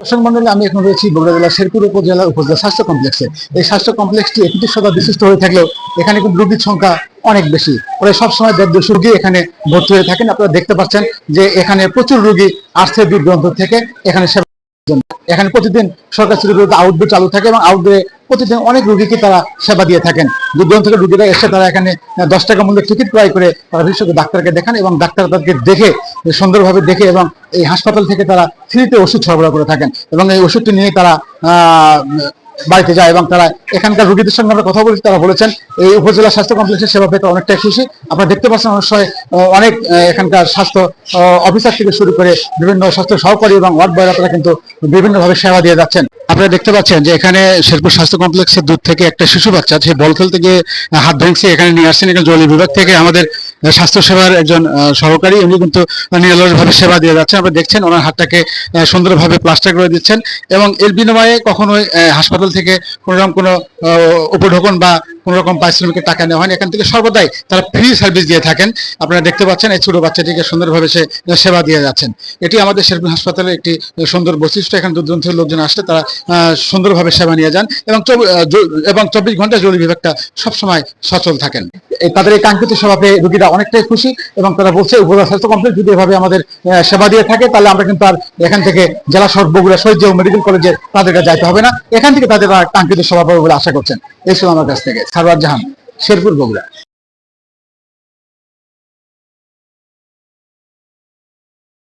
দর্শক আমি এখন রয়েছি বগুড়া জেলার শেরপুর উপজেলা উপজেলা স্বাস্থ্য কমপ্লেক্সে। এই স্বাস্থ্য কমপ্লেক্সটি একটি সদা বিশিষ্ট হয়ে থাকলেও এখানে কিন্তু রোগীর সংখ্যা অনেক বেশি। প্রায় সবসময় দেড় দুশো রোগী এখানে ভর্তি হয়ে থাকেন। আপনারা দেখতে পাচ্ছেন যে এখানে প্রচুর রুগী আসছে দূর থেকে এখানে সেবা এখানে প্রতিদিন সরকার বিরুদ্ধে আউটডোর চালু থাকে এবং আউটডোরে প্রতিদিন অনেক রোগীকে তারা সেবা দিয়ে থাকেন। দূর দূরান্ত থেকে রোগীরা এসে তারা এখানে দশ টাকা মূল্যের টিকিট ক্রয় করে তারা বিশেষজ্ঞ ডাক্তারকে দেখান এবং ডাক্তার তাদেরকে দেখে, সুন্দরভাবে দেখে এবং এই হাসপাতাল থেকে তারা ফ্রিতে ওষুধ সরবরাহ করে থাকেন এবং এই ওষুধটি নিয়ে তারা বাড়িতে যায় এবং তারা এখানকার রোগীদের সঙ্গে আমরা কথা বলেছি, তারা বলেছেন, এই উপজেলা স্বাস্থ্য কমপ্লেক্সের সেবা পেতে অনেকটাই খুশি। আপনারা দেখতে পাচ্ছেন অনেক সময় অনেক এখানকার স্বাস্থ্য অফিসার থেকে শুরু করে বিভিন্ন স্বাস্থ্য সহকারী এবং ওয়ার্ড বয়রা তারা কিন্তু বিভিন্নভাবে সেবা দিয়ে যাচ্ছেন। আপনারা দেখতে পাচ্ছেন যে এখানে শেরপুর স্বাস্থ্য কমপ্লেক্সের দূর থেকে একটা শিশু বাচ্চা, সে বল খেলতে গিয়ে হাত ভেঙছে, এখানে নিয়ে আসছেন এখানে জরুরি বিভাগ থেকে আমাদের স্বাস্থ্যসেবার একজন সহকারী। উনি কিন্তু নিরলসভাবে সেবা দিয়ে যাচ্ছেন। আপনারা দেখছেন ওনার হাতটাকে সুন্দরভাবে প্লাস্টার করে দিচ্ছেন এবং এর বিনিময়ে কখনোই হাসপাতাল থেকে কোনোরকম কোনো উপঢোকন বা কোনো রকম পারিশ্রমিকের টাকা নেওয়া হয়নি। এখান থেকে সর্বদাই তারা ফ্রি সার্ভিস দিয়ে থাকেন। আপনারা দেখতে পাচ্ছেন এই ছোট বাচ্চাটিকে সুন্দরভাবে সে সেবা দিয়ে যাচ্ছেন। এটি আমাদের শেরপুর হাসপাতালের একটি সুন্দর বৈশিষ্ট্য। এখানে দূর দূরান্ত লোকজন আসলে তারা সুন্দরভাবে সেবা নিয়ে যান এবং এবং চব্বিশ ঘণ্টা জরুরি বিভাগটা সবসময় সচল থাকেন। তাদের এই কাঙ্ক্ষিত সেবা পেয়ে রোগীরা অনেকটাই খুশি এবং তারা বলছে, উপজেলা স্বাস্থ্য কমপ্লেক্স যদি এভাবে আমাদের সেবা দিয়ে থাকে, তাহলে আমরা কিন্তু আর এখান থেকে জেলা শহর বগুড়া শহীদ মেডিকেল কলেজে তাদেরকে যাইতে হবে না। এখান থেকে তাদের কাঙ্ক্ষিত সেবা পাবে বলে আশা করছেন। এই ছিল আমার কাছ থেকে। সারওয়ার জাহান শেরপুর বগুড়া